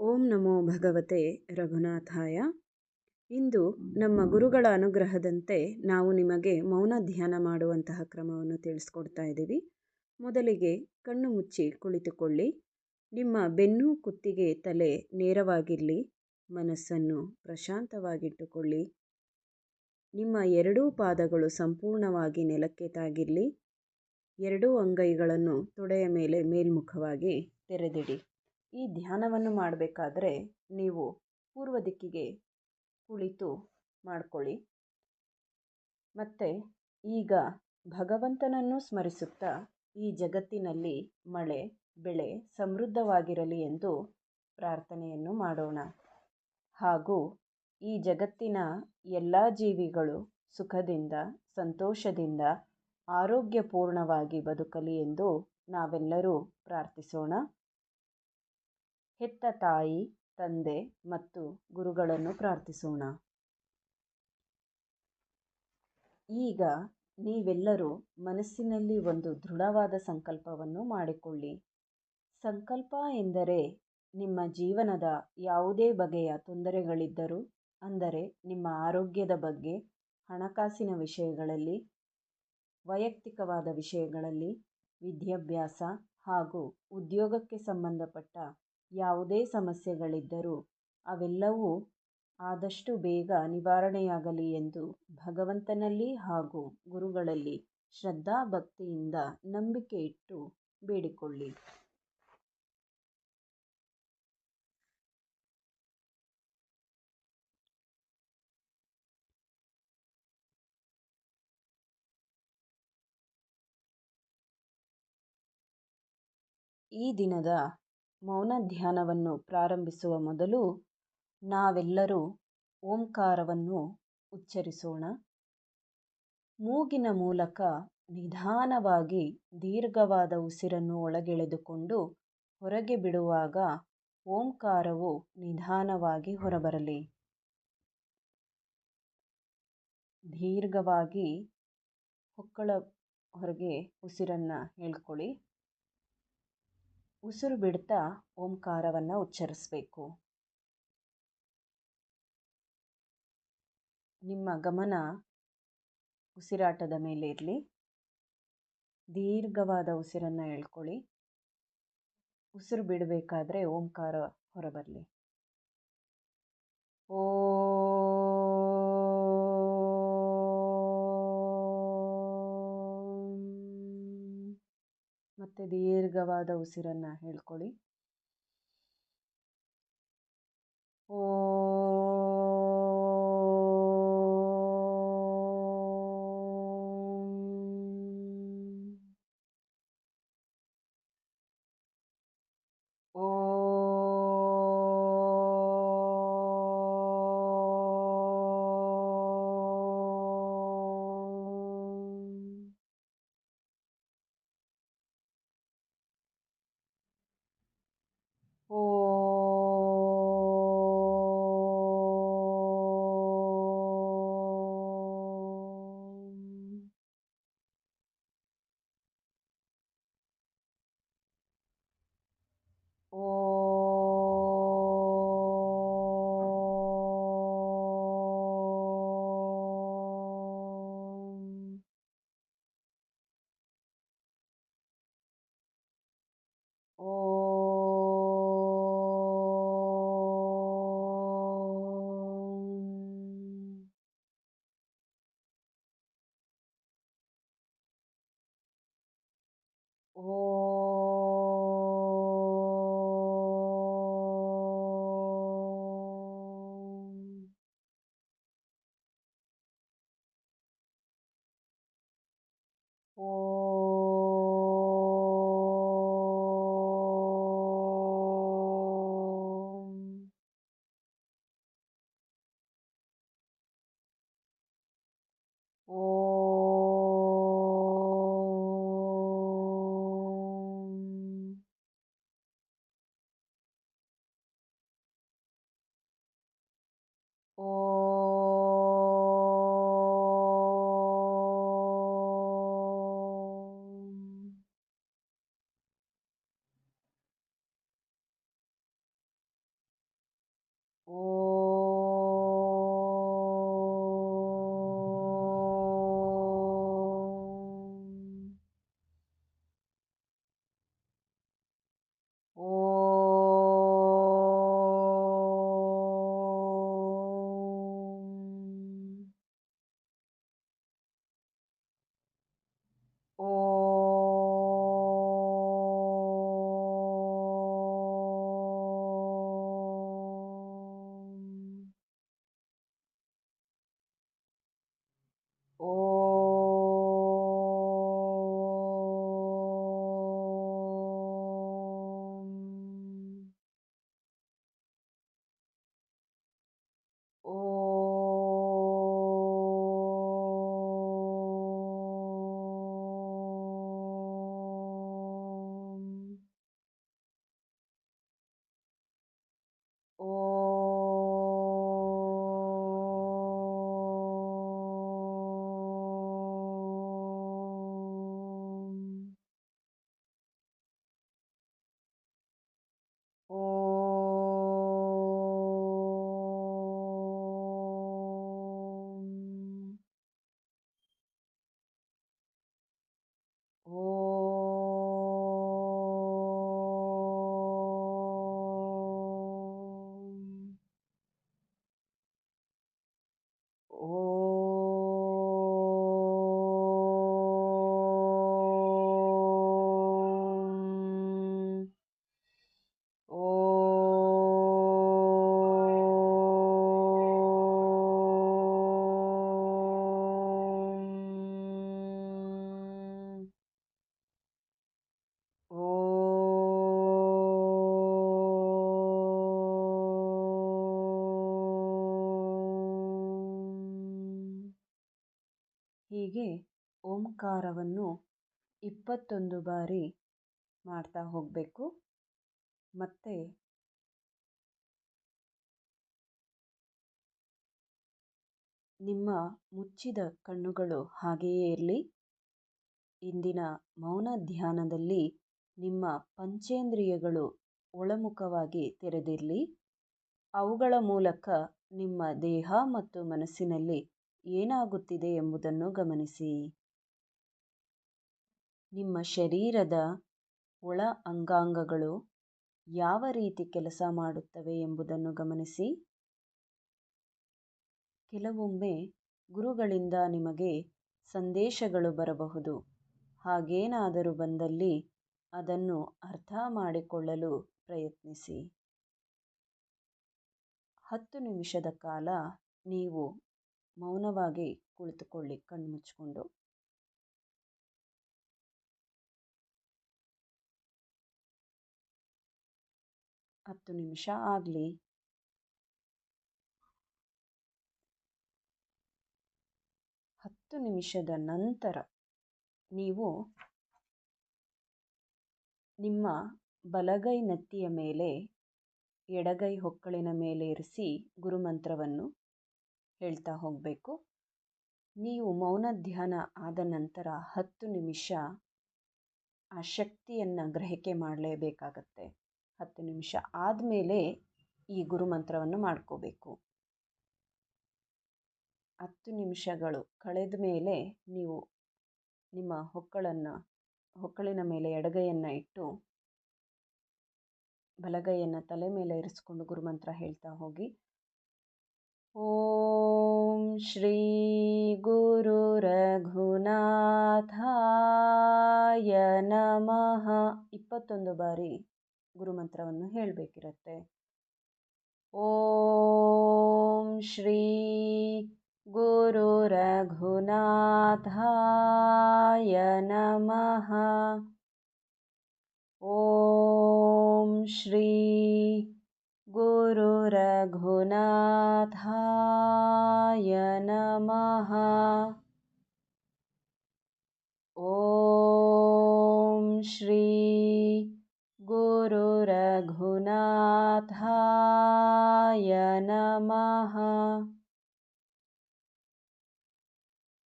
ಓಂ ನಮೋ ಭಗವತೆ ರಘುನಾಥಾಯ. ಇಂದು ನಮ್ಮ ಗುರುಗಳ ಅನುಗ್ರಹದಂತೆ ನಾವು ನಿಮಗೆ ಮೌನ ಧ್ಯಾನ ಮಾಡುವಂತಹ ಕ್ರಮವನ್ನು ತಿಳಿಸ್ಕೊಡ್ತಾ ಇದ್ದೀವಿ. ಮೊದಲಿಗೆ ಕಣ್ಣು ಮುಚ್ಚಿ ಕುಳಿತುಕೊಳ್ಳಿ. ನಿಮ್ಮ ಬೆನ್ನು ಕುತ್ತಿಗೆ ತಲೆ ನೇರವಾಗಿರಲಿ. ಮನಸ್ಸನ್ನು ಪ್ರಶಾಂತವಾಗಿಟ್ಟುಕೊಳ್ಳಿ. ನಿಮ್ಮ ಎರಡೂ ಪಾದಗಳು ಸಂಪೂರ್ಣವಾಗಿ ನೆಲಕ್ಕೆ ತಾಗಿರಲಿ. ಎರಡೂ ಅಂಗೈಗಳನ್ನು ತೊಡೆಯ ಮೇಲೆ ಮೇಲ್ಮುಖವಾಗಿ ತೆರೆದಿಡಿ. ಈ ಧ್ಯಾನವನ್ನು ಮಾಡಬೇಕಾದ್ರೆ ನೀವು ಪೂರ್ವ ದಿಕ್ಕಿಗೆ ಕುಳಿತು ಮಾಡಿಕೊಳ್ಳಿ. ಮತ್ತು ಈಗ ಭಗವಂತನನ್ನು ಸ್ಮರಿಸುತ್ತಾ ಈ ಜಗತ್ತಿನಲ್ಲಿ ಮಳೆ, ಬೆಳೆ ಸಮೃದ್ಧವಾಗಿರಲಿ ಎಂದು ಪ್ರಾರ್ಥನೆಯನ್ನು ಮಾಡೋಣ. ಹಾಗೂ ಈ ಜಗತ್ತಿನ ಎಲ್ಲ ಜೀವಿಗಳು ಸುಖದಿಂದ, ಸಂತೋಷದಿಂದ, ಆರೋಗ್ಯಪೂರ್ಣವಾಗಿ ಬದುಕಲಿ ಎಂದು ನಾವೆಲ್ಲರೂ ಪ್ರಾರ್ಥಿಸೋಣ. ಹೆತ್ತ ತಾಯಿ, ತಂದೆ ಮತ್ತು ಗುರುಗಳನ್ನು ಪ್ರಾರ್ಥಿಸೋಣ. ಈಗ ನೀವೆಲ್ಲರೂ ಮನಸ್ಸಿನಲ್ಲಿ ಒಂದು ದೃಢವಾದ ಸಂಕಲ್ಪವನ್ನು ಮಾಡಿಕೊಳ್ಳಿ. ಸಂಕಲ್ಪ ಎಂದರೆ ನಿಮ್ಮ ಜೀವನದ ಯಾವುದೇ ಬಗೆಯ ತೊಂದರೆಗಳಿದ್ದರೂ, ಅಂದರೆ ನಿಮ್ಮ ಆರೋಗ್ಯದ ಬಗ್ಗೆ, ಹಣಕಾಸಿನ ವಿಷಯಗಳಲ್ಲಿ, ವೈಯಕ್ತಿಕವಾದ ವಿಷಯಗಳಲ್ಲಿ, ವಿದ್ಯಾಭ್ಯಾಸ ಹಾಗೂ ಉದ್ಯೋಗಕ್ಕೆ ಸಂಬಂಧಪಟ್ಟ ಯಾವುದೇ ಸಮಸ್ಯೆಗಳಿದ್ದರೂ ಅವೆಲ್ಲವೂ ಆದಷ್ಟು ಬೇಗ ನಿವಾರಣೆಯಾಗಲಿ ಎಂದು ಭಗವಂತನಲ್ಲಿ ಹಾಗೂ ಗುರುಗಳಲ್ಲಿ ಶ್ರದ್ಧಾ ಭಕ್ತಿಯಿಂದ ನಂಬಿಕೆ ಇಟ್ಟು ಬೇಡಿಕೊಳ್ಳಿ. ಈ ದಿನದ ಮೌನ ಧ್ಯಾನವನ್ನು ಪ್ರಾರಂಭಿಸುವ ಮೊದಲು ನಾವೆಲ್ಲರೂ ಓಂಕಾರವನ್ನು ಉಚ್ಚರಿಸೋಣ. ಮೂಗಿನ ಮೂಲಕ ನಿಧಾನವಾಗಿ ದೀರ್ಘವಾದ ಉಸಿರನ್ನು ಒಳಗೆಳೆದುಕೊಂಡು ಹೊರಗೆ ಬಿಡುವಾಗ ಓಂಕಾರವು ನಿಧಾನವಾಗಿ ಹೊರಬರಲಿ. ದೀರ್ಘವಾಗಿ ಹೊಕ್ಕಳ ಹೊರಗೆ ಉಸಿರನ್ನು ಹೇಳ್ಕೊಳ್ಳಿ. ಉಸಿರು ಬಿಡ್ತಾ ಓಂಕಾರವನ್ನು ಉಚ್ಚರಿಸಬೇಕು. ನಿಮ್ಮ ಗಮನ ಉಸಿರಾಟದ ಮೇಲೆ ಇರಲಿ. ದೀರ್ಘವಾದ ಉಸಿರನ್ನು ಎಳ್ಕೊಳ್ಳಿ. ಉಸಿರು ಬಿಡಬೇಕಾದ್ರೆ ಓಂಕಾರ ಹೊರಬರಲಿ. ಮತ್ತೆ ದೀರ್ಘವಾದ ಉಸಿರನ್ನು ಹೇಳ್ಕೊಳ್ಳಿ. ಹೀಗೆ ಓಂಕಾರವನ್ನು ಇಪ್ಪತ್ತೊಂದು ಬಾರಿ ಮಾಡ್ತಾ ಹೋಗಬೇಕು. ಮತ್ತು ನಿಮ್ಮ ಮುಚ್ಚಿದ ಕಣ್ಣುಗಳು ಹಾಗೆಯೇ ಇರಲಿ. ಇಂದಿನ ಮೌನ ಧ್ಯಾನದಲ್ಲಿ ನಿಮ್ಮ ಪಂಚೇಂದ್ರಿಯಗಳು ಒಳಮುಖವಾಗಿ ತೆರೆದಿರಲಿ. ಅವುಗಳ ಮೂಲಕ ನಿಮ್ಮ ದೇಹ ಮತ್ತು ಮನಸ್ಸಿನಲ್ಲಿ ಏನಾಗುತ್ತಿದೆ ಎಂಬುದನ್ನು ಗಮನಿಸಿ. ನಿಮ್ಮ ಶರೀರದ ಒಳ ಅಂಗಾಂಗಗಳು ಯಾವ ರೀತಿ ಕೆಲಸ ಮಾಡುತ್ತವೆ ಎಂಬುದನ್ನು ಗಮನಿಸಿ. ಕೆಲವೊಮ್ಮೆ ಗುರುಗಳಿಂದ ನಿಮಗೆ ಸಂದೇಶಗಳು ಬರಬಹುದು. ಹಾಗೇನಾದರೂ ಬಂದಲ್ಲಿ ಅದನ್ನು ಅರ್ಥ ಮಾಡಿಕೊಳ್ಳಲು ಪ್ರಯತ್ನಿಸಿ. ಹತ್ತು ನಿಮಿಷದ ಕಾಲ ನೀವು ಮೌನವಾಗಿ ಕುಳಿತುಕೊಳ್ಳಿ, ಕಣ್ಣು ಮುಚ್ಚಿಕೊಂಡು. ಹತ್ತು ನಿಮಿಷ ಆಗಲಿ. ಹತ್ತು ನಿಮಿಷದ ನಂತರ ನೀವು ನಿಮ್ಮ ಬಲಗೈ ನೆತ್ತಿಯ ಮೇಲೆ, ಎಡಗೈ ಹೊಕ್ಕಳಿನ ಮೇಲೆ ಇರಿಸಿ ಗುರುಮಂತ್ರವನ್ನು ಹೇಳ್ತಾ ಹೋಗಬೇಕು. ನೀವು ಮೌನ ಧ್ಯಾನ ಆದ ನಂತರ ಹತ್ತು ನಿಮಿಷ ಆ ಶಕ್ತಿಯನ್ನು ಗ್ರಹಿಕೆ ಮಾಡಲೇಬೇಕಾಗತ್ತೆ. ಹತ್ತು ನಿಮಿಷ ಆದಮೇಲೆ ಈ ಗುರುಮಂತ್ರವನ್ನು ಮಾಡ್ಕೋಬೇಕು. ಹತ್ತು ನಿಮಿಷಗಳು ಕಳೆದ ಮೇಲೆ ನೀವು ನಿಮ್ಮ ಹೊಕ್ಕಳನ್ನು, ಹೊಕ್ಕಳಿನ ಮೇಲೆ ಎಡಗೈಯನ್ನು ಇಟ್ಟು ಬಲಗೈಯನ್ನು ತಲೆ ಮೇಲೆ ಇರಿಸ್ಕೊಂಡು ಗುರುಮಂತ್ರ ಹೇಳ್ತಾ ಹೋಗಿ. ಶ್ರೀಗುರುರಘುನಾಥಾಯ ನಮಃ. ಇಪ್ಪತ್ತೊಂದು ಬಾರಿ ಗುರುಮಂತ್ರವನ್ನು ಹೇಳಬೇಕಿರುತ್ತೆ. ಓಂ ಶ್ರೀ ಗುರುರಘುನಾಥಾಯ ನಮಃ. ಓಂ ಶ್ರೀ ಗುರುರಘುನಾಥಾಯ ॐ श्री गुरुरघुनाथाय नमः।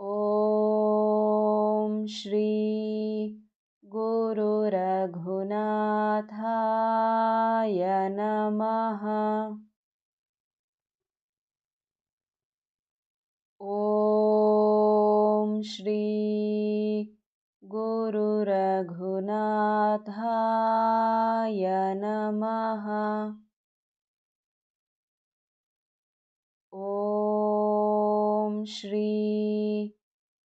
ॐ श्री गुरुरघुनाथाय नमः। ॐ श्री गुरुरघुनाथाय नमः। ॐ श्री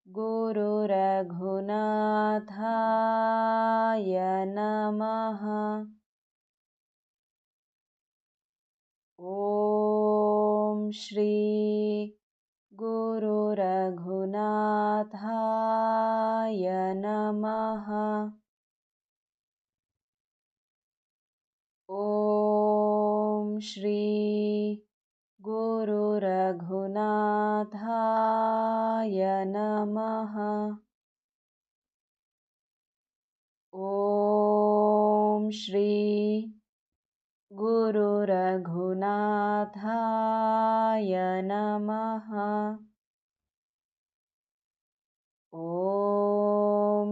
गुरुरघुनाथाय नमः। ॐ श्री रघुनाथाय नमः। ॐ श्री गुरुरघुनाथाय नमः। ॐ श्री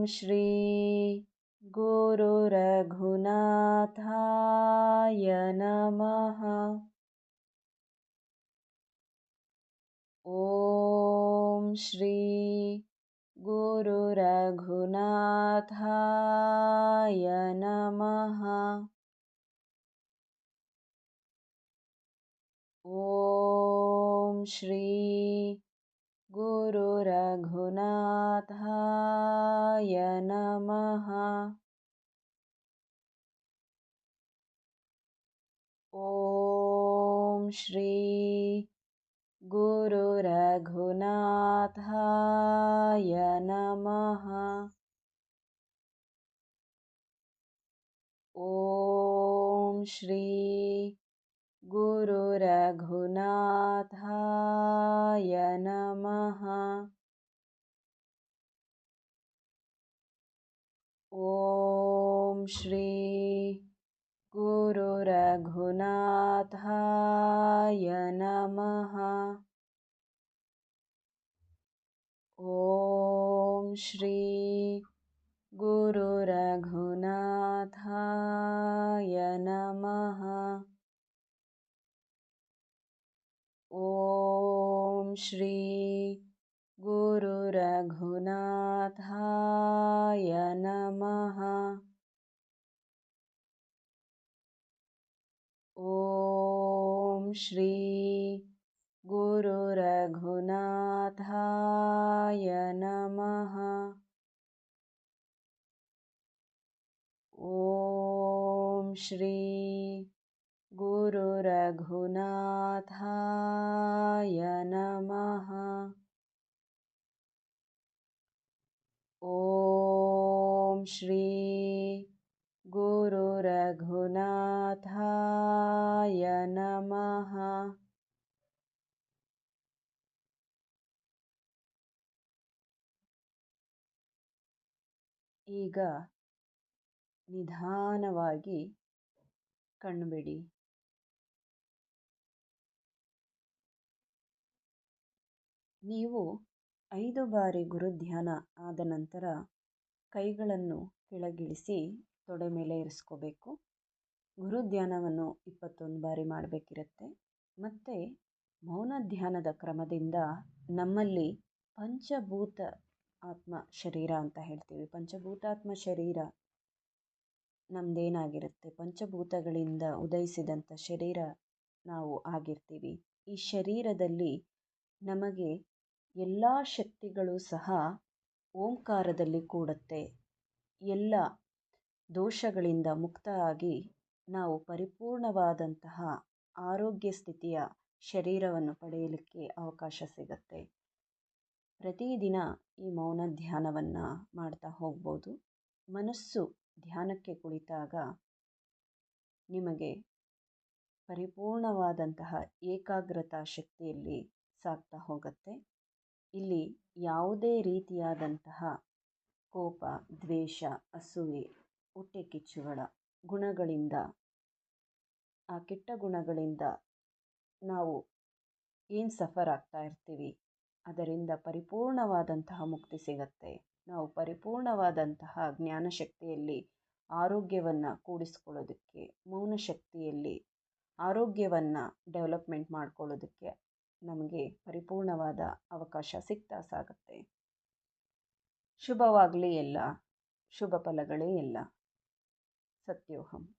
श्री गुरुरघुनाथाय नमः। ॐ श्री गुरुरघुनाथाय नमः। ॐ श्री गुरुरघुनाथाय नमः। ॐ श्री गुरुरघुनाथाय नमः। ॐ श्री गुरुरघुनाथाय नमः। ॐ श्री गुरुरघुनाथाय नमः। ॐ श्री गुरुरघुनाथाय नमः। श्री गुरुरघुनाथाय नमः। ॐ श्री गुरुरघुनाथाय नमः। ॐ श्री गुरुरघुनाथाय नमः ॐ श्री गुरुरघुनाथाय नमः ಈಗ ನಿಧಾನವಾಗಿ ಕಣ್ಬಿಡಿ ನೀವು ಐದು ಬಾರಿ ಗುರುಧ್ಯಾನ ಆದ ನಂತರ ಕೈಗಳನ್ನು ಕೆಳಗಿಳಿಸಿ ತೊಡೆ ಮೇಲೆ ಇರಿಸ್ಕೋಬೇಕು. ಗುರುಧ್ಯಾನವನ್ನು ಇಪ್ಪತ್ತೊಂದು ಬಾರಿ ಮಾಡಬೇಕಿರುತ್ತೆ. ಮತ್ತು ಮೌನ ಧ್ಯಾನದ ಕ್ರಮದಿಂದ ನಮ್ಮಲ್ಲಿ ಪಂಚಭೂತ ಆತ್ಮ ಶರೀರ ಅಂತ ಹೇಳ್ತೀವಿ. ಪಂಚಭೂತಾತ್ಮ ಶರೀರ ನಮ್ಮದೇನಾಗಿರುತ್ತೆ ಪಂಚಭೂತಗಳಿಂದ ಉದಯಿಸಿದಂಥ ಶರೀರ ನಾವು ಆಗಿರ್ತೀವಿ. ಈ ಶರೀರದಲ್ಲಿ ನಮಗೆ ಎಲ್ಲ ಶಕ್ತಿಗಳು ಸಹ ಓಂಕಾರದಲ್ಲಿ ಕೂಡುತ್ತೆ. ಎಲ್ಲ ದೋಷಗಳಿಂದ ಮುಕ್ತ ಆಗಿ ನಾವು ಪರಿಪೂರ್ಣವಾದಂತಹ ಆರೋಗ್ಯ ಸ್ಥಿತಿಯ ಶರೀರವನ್ನು ಪಡೆಯಲಿಕ್ಕೆ ಅವಕಾಶ ಸಿಗತ್ತೆ. ಪ್ರತಿದಿನ ಈ ಮೌನ ಧ್ಯಾನವನ್ನು ಮಾಡ್ತಾ ಹೋಗ್ಬೋದು. ಮನಸ್ಸು ಧ್ಯಾನಕ್ಕೆ ಕುಳಿತಾಗ ನಿಮಗೆ ಪರಿಪೂರ್ಣವಾದಂತಹ ಏಕಾಗ್ರತಾ ಶಕ್ತಿಯಲ್ಲಿ ಸಾಗ್ತಾ ಹೋಗುತ್ತೆ. ಇಲ್ಲಿ ಯಾವುದೇ ರೀತಿಯಾದಂತಹ ಕೋಪ, ದ್ವೇಷ, ಅಸೂಯೆ, ಹೊಟ್ಟೆ ಕಿಚ್ಚುಗಳ ಗುಣಗಳಿಂದ, ಆ ಕೆಟ್ಟ ಗುಣಗಳಿಂದ ನಾವು ಏನು ಸಫರ್ ಆಗ್ತಾ ಇರ್ತೀವಿ? ಅದರಿಂದ ಪರಿಪೂರ್ಣವಾದಂತಹ ಮುಕ್ತಿ ಸಿಗತ್ತೆ. ನಾವು ಪರಿಪೂರ್ಣವಾದಂತಹ ಜ್ಞಾನಶಕ್ತಿಯಲ್ಲಿ ಆರೋಗ್ಯವನ್ನು ಕೂಡಿಸ್ಕೊಳ್ಳೋದಕ್ಕೆ ಮೌನ ಶಕ್ತಿಯಲ್ಲಿ ಆರೋಗ್ಯವನ್ನು ಡೆವಲಪ್ಮೆಂಟ್ ಮಾಡ್ಕೊಳ್ಳೋದಕ್ಕೆ ನಮಗೆ ಪರಿಪೂರ್ಣವಾದ ಅವಕಾಶ ಸಿಗ್ತಾ ಸಾಗುತ್ತೆ. ಶುಭವಾಗಲಿ ಎಲ್ಲ. ಶುಭ ಫಲಗಳೇ ಎಲ್ಲ. ಸತ್ಯೋಹಂ.